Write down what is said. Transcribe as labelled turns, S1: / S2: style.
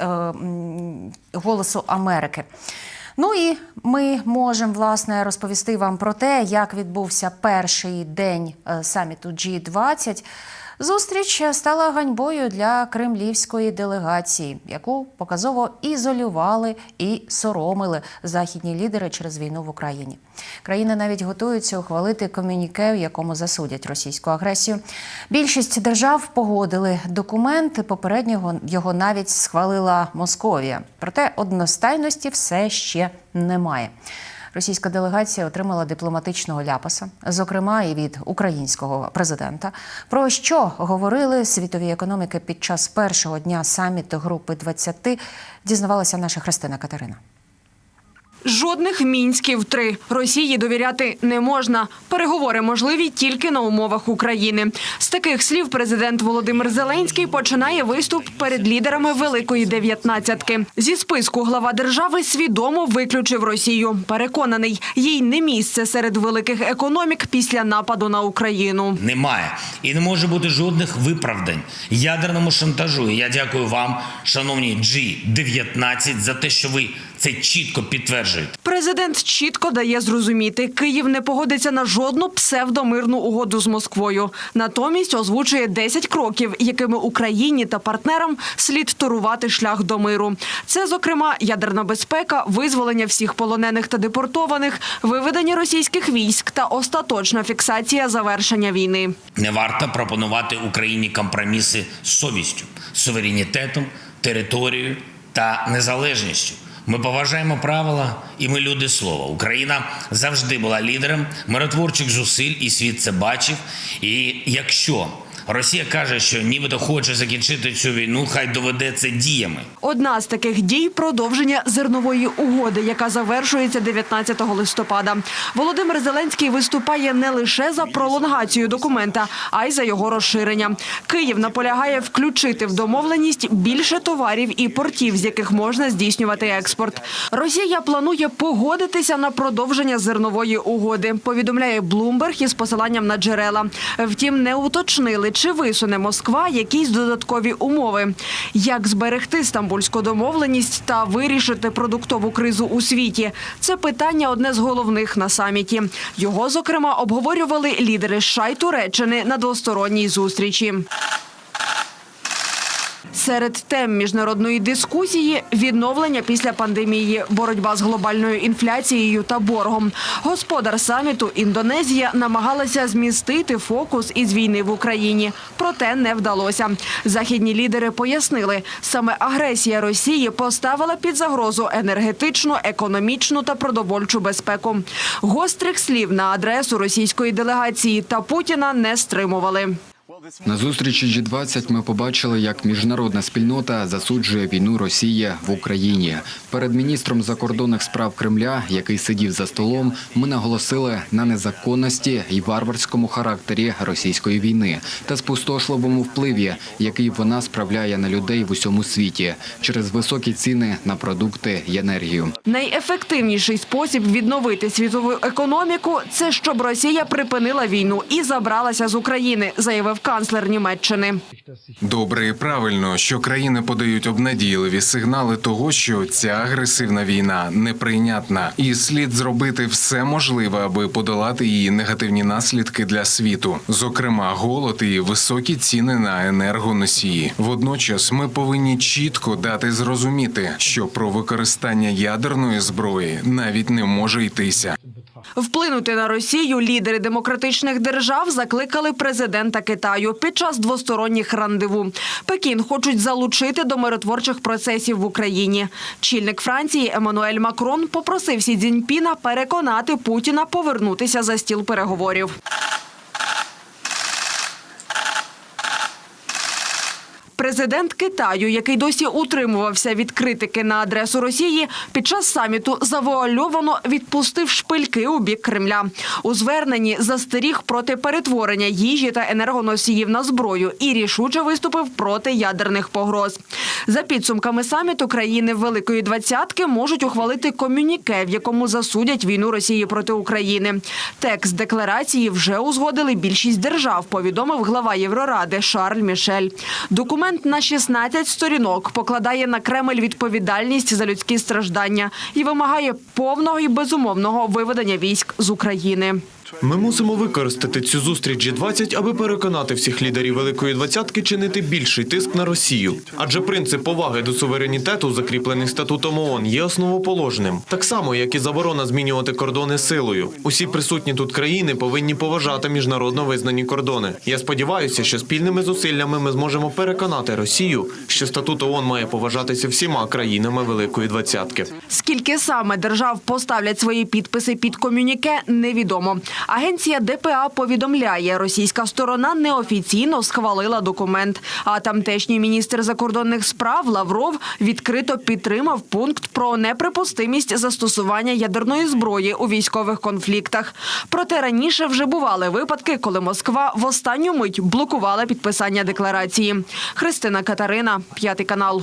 S1: е, голосу Америки. Ну і ми можемо власне розповісти вам про те, як відбувся перший день е, саміту G20. Зустріч стала ганьбою для кремлівської делегації, яку показово ізолювали і соромили західні лідери через війну в Україні. Країни навіть готуються ухвалити комюніке, в якому засудять російську агресію. Більшість держав погодили документ. Попереднього його навіть схвалила Московія. Проте одностайності все ще немає. Російська делегація отримала дипломатичного ляпаса, зокрема і від українського президента. Про що говорили світові економіки під час першого дня саміту групи 20, дізнавалася наша Христина Катерина.
S2: Жодних мінськів три Росії довіряти не можна. Переговори можливі тільки на умовах України. З таких слів президент Володимир Зеленський починає виступ перед лідерами Великої дев'ятнадцятки. Зі списку глава держави свідомо виключив Росію. Переконаний, їй не місце серед великих економік після нападу на Україну.
S3: Немає і не може бути жодних виправдань ядерному шантажу. Я дякую вам, шановні G19, за те, що ви це чітко підтверджуєте.
S2: Президент чітко дає зрозуміти, Київ не погодиться на жодну псевдомирну угоду з Москвою. Натомість озвучує 10 кроків, якими Україні та партнерам слід торувати шлях до миру. Це, зокрема, ядерна безпека, визволення всіх полонених та депортованих, виведення російських військ та остаточна фіксація завершення війни.
S3: Не варто пропонувати Україні компроміси з совістю, суверенітетом, територією та незалежністю. Ми поважаємо правила, і ми люди слова. Україна завжди була лідером миротворчих зусиль, і світ це бачив. І якщо Росія каже, що нібито хоче закінчити цю війну, хай доведе це діями.
S2: Одна з таких дій продовження зернової угоди, яка завершується 19 листопада. Володимир Зеленський виступає не лише за пролонгацію документа, а й за його розширення. Київ наполягає включити в домовленість більше товарів і портів, з яких можна здійснювати експорт. Росія планує погодитися на продовження зернової угоди. Повідомляє Блумберг із посиланням на джерела. Втім, не уточнили, чи висуне Москва якісь додаткові умови. Як зберегти стамбульську домовленість та вирішити продуктову кризу у світі? Це питання одне з головних на саміті. Його, зокрема, обговорювали лідери США й Туреччини на двосторонній зустрічі. Серед тем міжнародної дискусії відновлення після пандемії, боротьба з глобальною інфляцією та боргом. Господар саміту Індонезія намагалася змістити фокус із війни в Україні, проте не вдалося. Західні лідери пояснили, саме агресія Росії поставила під загрозу енергетичну, економічну та продовольчу безпеку. Гострих слів на адресу російської делегації та Путіна не стримували.
S4: На зустрічі G20 ми побачили, як міжнародна спільнота засуджує війну Росії в Україні. Перед міністром закордонних справ Кремля, який сидів за столом, ми наголосили на незаконності і варварському характері російської війни та спустошливому впливі, який вона справляє на людей в усьому світі через високі ціни на продукти і енергію.
S2: Найефективніший спосіб відновити світову економіку це щоб Росія припинила війну і забралася з України, заявив канцлер Німеччини.
S5: Добре і правильно, що країни подають обнадійливі сигнали того, що ця агресивна війна неприйнятна, і слід зробити все можливе, аби подолати її негативні наслідки для світу, зокрема голод і високі ціни на енергоносії. Водночас ми повинні чітко дати зрозуміти, що про використання ядерної зброї навіть не може йтися.
S2: Вплинути на Росію лідери демократичних держав закликали президента Китаю під час двосторонніх рандеву. Пекін хочуть залучити до миротворчих процесів в Україні. Чільник Франції Еммануель Макрон попросив Сі Цзіньпіна переконати Путіна повернутися за стіл переговорів. Президент Китаю, який досі утримувався від критики на адресу Росії, під час саміту завуальовано відпустив шпильки у бік Кремля. У зверненні застеріг проти перетворення їжі та енергоносіїв на зброю і рішуче виступив проти ядерних погроз. За підсумками саміту країни Великої двадцятки можуть ухвалити комюніке, в якому засудять війну Росії проти України. Текст декларації вже узгодили більшість держав. Повідомив глава Євроради Шарль Мішель. Документ Документ на 16 сторінок покладає на Кремль відповідальність за людські страждання і вимагає повного і безумовного виведення військ з України.
S6: Ми мусимо використати цю зустріч G20, аби переконати всіх лідерів Великої Двадцятки чинити більший тиск на Росію. Адже принцип поваги до суверенітету, закріплений статутом ООН, є основоположним. Так само, як і заборона змінювати кордони силою. Усі присутні тут країни повинні поважати міжнародно визнані кордони. Я сподіваюся, що спільними зусиллями ми зможемо переконати Росію, що статут ООН має поважатися всіма країнами Великої Двадцятки.
S2: Скільки саме держав поставлять свої підписи під комюніке, невідомо. Агенція ДПА повідомляє, російська сторона неофіційно схвалила документ. А тамтешній міністр закордонних справ Лавров відкрито підтримав пункт про неприпустимість застосування ядерної зброї у військових конфліктах. Проте раніше вже бували випадки, коли Москва в останню мить блокувала підписання декларації. Христина Катарина, п'ятий канал.